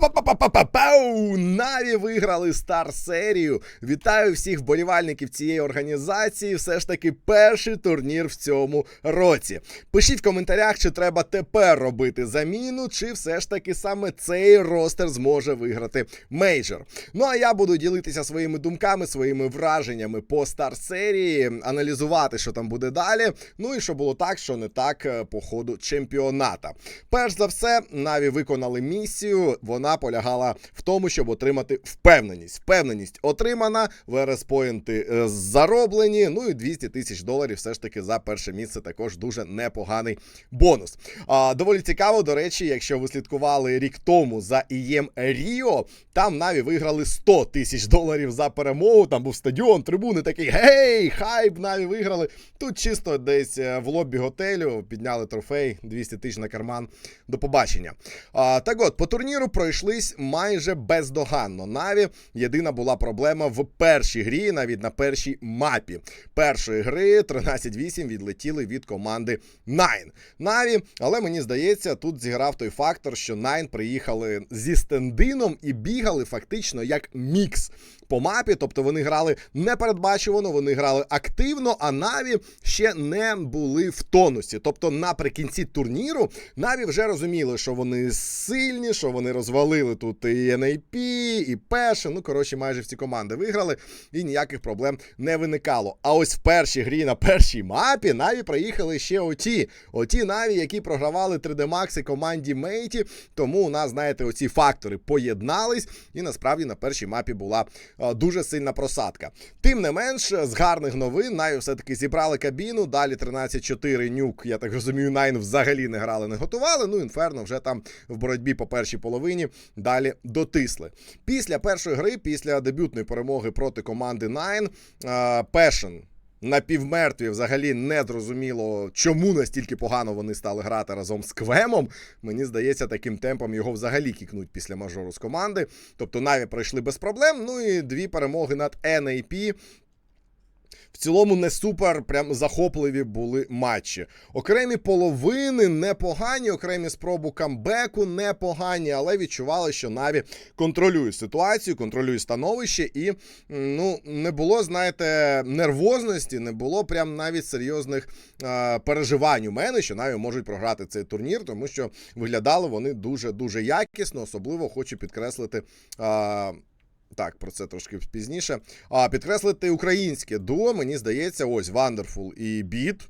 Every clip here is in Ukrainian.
pá, pá, pá, pá, pá, Пау! Наві виграли стар серію. Вітаю всіх вболівальників цієї організації. Все ж таки перший турнір в цьому році. Пишіть в коментарях, чи треба тепер робити заміну, чи все ж таки саме цей ростер зможе виграти мейджор. Ну а я буду ділитися своїми думками, своїми враженнями по стар серії, аналізувати, що там буде далі. Ну і що було так, що не так е, по ходу чемпіоната. Перш за все, Наві виконали місію. Вона полягала в тому, щоб отримати впевненість. Впевненість отримана, ВРС поінти е, зароблені. Ну і 200 тисяч доларів все ж таки за перше місце також дуже непоганий бонус. А, доволі цікаво, до речі, якщо ви слідкували рік тому за ІЄМ Ріо, там Наві виграли 100 тисяч доларів за перемогу. Там був стадіон, трибуни такий гей, хайп, Наві виграли. Тут чисто десь е, в лобі готелю підняли трофей 200 тисяч на карман. До побачення. А, так от, по турніру пройшлись майже бездоганно. Наві єдина була проблема в першій грі, навіть на першій мапі. Першої гри 13-8 відлетіли від команди Nine. Наві, але мені здається, тут зіграв той фактор, що Nine приїхали зі стендином і бігали фактично як мікс по мапі. Тобто вони грали непередбачувано, вони грали активно, а Наві ще не були в тонусі. Тобто, наприкінці турніру Наві вже розуміли, що вони сильні, що вони розвалили тут і NAP, і Пеше. Ну, коротше, майже всі команди виграли, і ніяких проблем не виникало. А ось в першій грі на першій мапі Наві приїхали ще оті. Оті Наві, які програвали 3D Max команді Мейті. Тому у нас, знаєте, оці фактори поєднались, і насправді на першій мапі була дуже сильна просадка. Тим не менш, з гарних новин Наві все-таки зібрали кабіну. Далі 13-4 нюк, я так розумію, Найн взагалі не грали, не готували. Ну, інферно вже там в боротьбі по першій половині далі дотисли. Після першої гри, після дебютної перемоги проти команди Найн, Пешен. Напівмертві взагалі не зрозуміло, чому настільки погано вони стали грати разом з Квемом. Мені здається, таким темпом його взагалі кікнуть після мажору з команди. Тобто Наві пройшли без проблем. Ну і дві перемоги над NAP. В цілому не супер прям захопливі були матчі. Окремі половини непогані, окремі спроби камбеку непогані, але відчували, що Наві контролює ситуацію, контролює становище, і ну не було, знаєте, нервозності, не було прям навіть серйозних е, переживань у мене, що Наві можуть програти цей турнір, тому що виглядали вони дуже дуже якісно. Особливо хочу підкреслити. Е, так, про це трошки пізніше. А підкреслити українське дуо, мені здається, ось Wonderful і Beat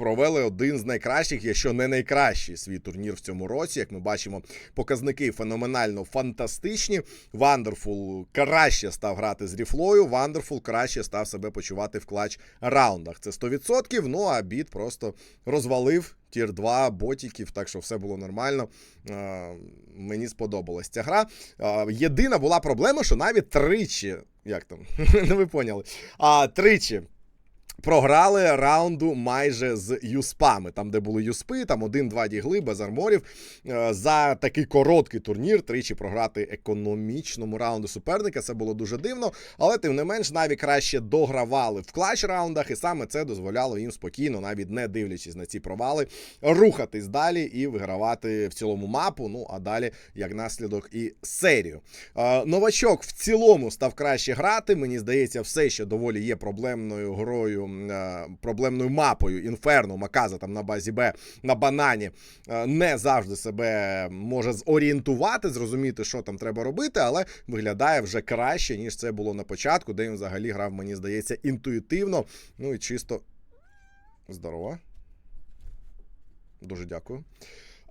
провели один з найкращих, якщо не найкращий свій турнір в цьому році. Як ми бачимо, показники феноменально фантастичні. Wonderful краще став грати з ріфлою. Wonderful краще став себе почувати в клач раундах. Це 100%. Ну а біт просто розвалив. Тір 2 ботіків, так що все було нормально. Е, мені сподобалась ця гра. Е, єдина була проблема, що навіть тричі. Як там? Не ви поняли? А тричі Програли раунду майже з юспами, там, де були юспи, там один-два дігли без арморів. Е, за такий короткий турнір тричі програти економічному раунду суперника. Це було дуже дивно. Але тим не менш, наві краще догравали в клач раундах, і саме це дозволяло їм спокійно, навіть не дивлячись на ці провали, рухатись далі і вигравати в цілому мапу. Ну а далі, як наслідок, і серію. Е, новачок в цілому став краще грати. Мені здається, все ще доволі є проблемною грою. Е, проблемною мапою Інферно, Маказа там на базі Б на банані е, не завжди себе може зорієнтувати, зрозуміти, що там треба робити, але виглядає вже краще, ніж це було на початку, де він взагалі грав, мені здається, інтуїтивно. Ну і чисто здорово. Дуже дякую.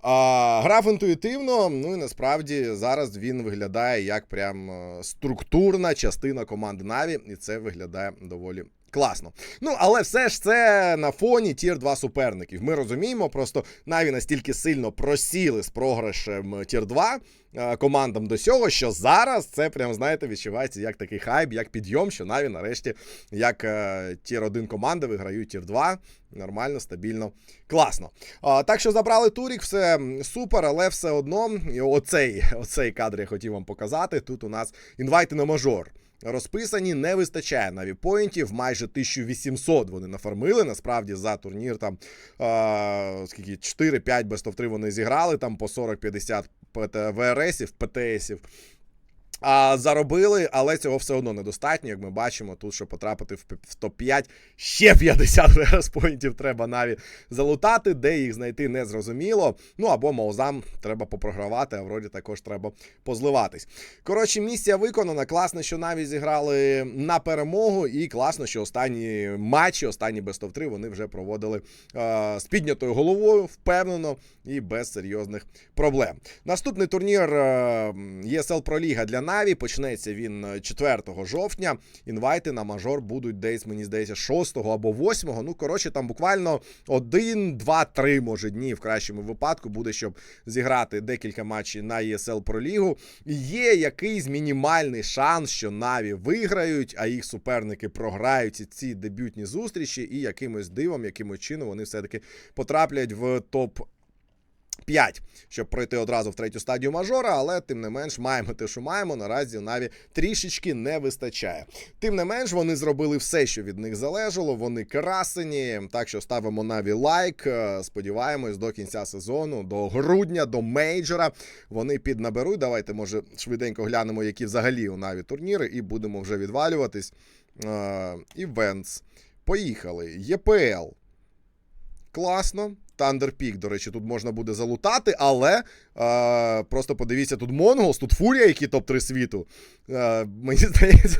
А, Грав інтуїтивно, ну і насправді зараз він виглядає як прям е, структурна частина команди Наві, і це виглядає доволі Класно. Ну, але все ж це на фоні тір 2 суперників. Ми розуміємо, просто Наві настільки сильно просіли з програшем тір 2 е, командам до сього, що зараз це прям, знаєте, відчувається як такий хайп, як підйом, що Наві нарешті, як е, тір 1 команди виграють тір 2. Нормально, стабільно, класно. А, Так що забрали турік, все супер, але все одно оцей, оцей кадр я хотів вам показати. Тут у нас інвайти на мажор розписані, не вистачає навіпоінтів, майже 1800 вони нафармили. Насправді за турнір там е, скільки 4-5 без топ-3 вони зіграли, там по 40-50 ПТ, ВРСів, ПТСів. А заробили, але цього все одно недостатньо. Як ми бачимо, тут, щоб потрапити в в топ-5, ще 50 респоінтів треба навіть залутати, де їх знайти не зрозуміло. Ну або маузам треба попрогравати, а вроді також треба позливатись. Коротше, місія виконана. Класно, що навіть зіграли на перемогу, і класно, що останні матчі, останні of 3 вони вже проводили е, з піднятою головою, впевнено і без серйозних проблем. Наступний турнір е, ESL Pro Liga для Наві. Почнеться він е, 4 жовтня. Інвайти на мажор будуть десь, мені здається, 6 або 8. Ну, коротше, там буквально 1, 2, 3, може, дні в кращому випадку буде, щоб зіграти декілька матчів на ESL Pro Лігу. І Є якийсь мінімальний шанс, що Наві виграють, а їх суперники програють ці дебютні зустрічі, і якимось дивом, якимось чином вони все-таки потраплять в топ 5, щоб пройти одразу в третю стадію мажора, але тим не менш маємо те, що маємо. Наразі Наві трішечки не вистачає. Тим не менш, вони зробили все, що від них залежало. Вони красені. Так що ставимо Наві лайк. Е, Сподіваємось, до кінця сезону, до грудня, до мейджора. Вони піднаберуть. Давайте, може, швиденько глянемо, які взагалі у Наві турніри, і будемо вже відвалюватись. Е, Івентс. Поїхали. ЄПЛ. Класно. Thunder Peak, до речі, тут можна буде залутати, але е, просто подивіться, тут Монголс, тут Фурія, які топ-3 світу. Е, мені здається,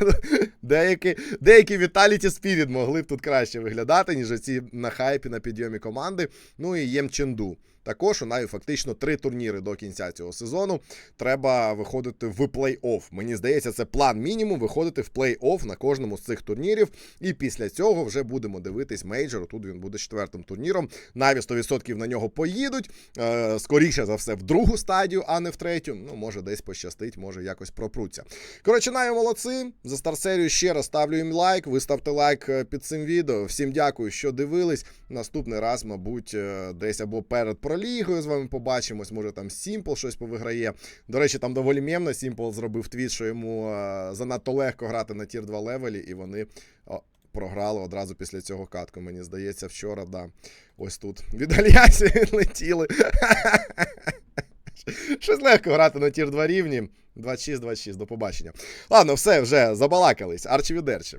деякі, деякі Vitality Spirit могли б тут краще виглядати, ніж ці на хайпі на підйомі команди. Ну і Єм Ченду. Також у Наві фактично три турніри до кінця цього сезону. Треба виходити в плей-офф. Мені здається, це план мінімум виходити в плей-офф на кожному з цих турнірів. І після цього вже будемо дивитись мейджор. Тут він буде четвертим турніром. Наві 100% на нього поїдуть. Е, скоріше за все, в другу стадію, а не в третю. Ну, може, десь пощастить, може якось пропруться. Коротше, Наві молодці. За стар-серію ще раз ставлю їм лайк. Ви ставте лайк е, під цим відео. Всім дякую, що дивились. Наступний раз, мабуть, е, десь або перед пролігою з вами побачимось. Може там Сімпл щось повиграє. До речі, там доволі мємно. Сімпл зробив твіт, що йому е, занадто легко грати на тір 2 левелі, і вони. Програли одразу після цього катку. Мені здається, вчора, да. Ось тут від Альянсі летіли. Щось легко грати на тір 2 рівні. 26-26, до побачення. Ладно, все, вже забалакались. Арчі відерчі.